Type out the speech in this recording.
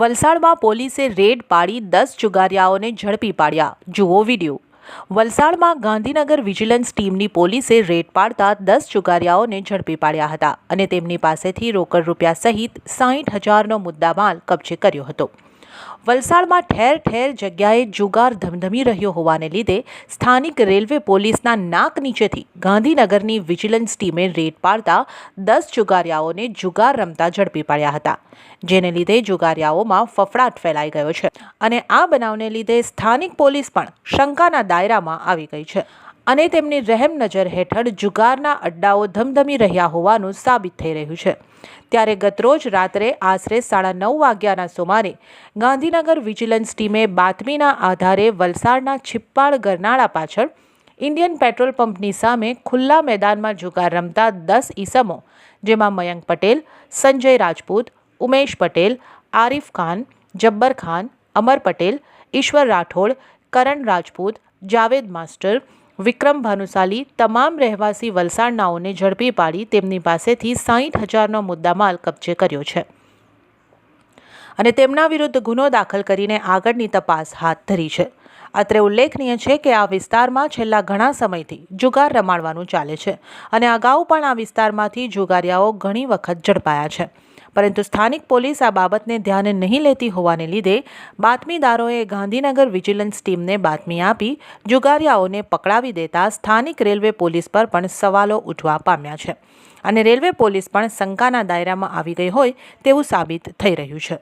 વલસાડમાં પોલીસે રેડ પાડી દસ જુગારિયાઓને ઝડપી પાડ્યા. જુઓ વીડિયો. વલસાડમાં ગાંધીનગર વિજિલન્સ ટીમની પોલીસે રેડ પાડતા દસ જુગારિયાઓને ઝડપી પાડ્યા હતા અને તેમની પાસેથી રોકડ રૂપિયા સહિત સાહીઠ હજારનો મુદ્દામાલ કબજે કર્યો હતો. વલસાડમાં ઠેર ઠેર જગ્યાએ જુગાર ધમધમી રહ્યો હોવાને લીધે સ્થાનિક રેલવે પોલીસના નાક નીચેથી ગાંધીનગરની વિજિલન્સ ટીમે રેડ પાડતા દસ જુગારિયાઓને જુગાર રમતા ઝડપી પાડ્યા હતા, જેને લીધે જુગારિયાઓમાં ફફડાટ ફેલાઈ ગયો છે અને આ બનાવને લીધે સ્થાનિક પોલીસ પણ શંકાના દાયરામાં આવી ગઈ છે. અને તેમની રહેમ નજર હેઠળ જુગારના અડ્ડાઓ ધમધમી રહ્યા હોવાનું સાબિત થઈ રહ્યું છે. ત્યારે ગતરોજ રાત્રે આશરે સાડા નવ વાગ્યાના સુમારે ગાંધીનગર વિજિલન્સ ટીમે બાતમીના આધારે વલસાડના છિપ્પાડ ગરનાળા પાછળ ઇન્ડિયન પેટ્રોલ પંપની સામે ખુલ્લા મેદાનમાં જુગાર રમતા દસ ઈસમો, જેમાં મયંક પટેલ, સંજય રાજપૂત, ઉમેશ પટેલ, આરિફ ખાન, જબ્બર ખાન, અમર પટેલ, ઈશ્વર રાઠોડ, કરણ રાજપૂત, જાવેદ માસ્ટર વિક્રમ ભાનુશાલી તમામ રહેવાસી વલસાડનાઓને ઝડપી પાડી તેમની પાસેથી સાહીઠ હજારનો મુદ્દામાલ કબજે કર્યો છે. અને તેમના વિરુદ્ધ ગુનો દાખલ કરીને આગળની તપાસ હાથ ધરી છે. અત્રે ઉલ્લેખનીય છે કે આ વિસ્તારમાં છેલ્લા ઘણા સમયથી જુગાર રમાડવાનું ચાલે છે અને અગાઉ પણ આ વિસ્તારમાંથી જુગારિયાઓ ઘણી વખત ઝડપાયા છે. પરંતુ સ્થાનિક પોલીસ આ બાબતને ધ્યાને નહીં લેતી હોવાને લીધે બાતમીદારોએ ગાંધીનગર વિજિલન્સ ટીમને બાતમી આપી, જુગારિયાઓને પકડાવી દેતા સ્થાનિક રેલવે પોલીસ પર પણ સવાલો ઉઠવા પામ્યા છે. અને રેલવે પોલીસ પણ શંકાના દાયરામાં આવી ગઈ હોય તેવું સાબિત થઈ રહ્યું છે.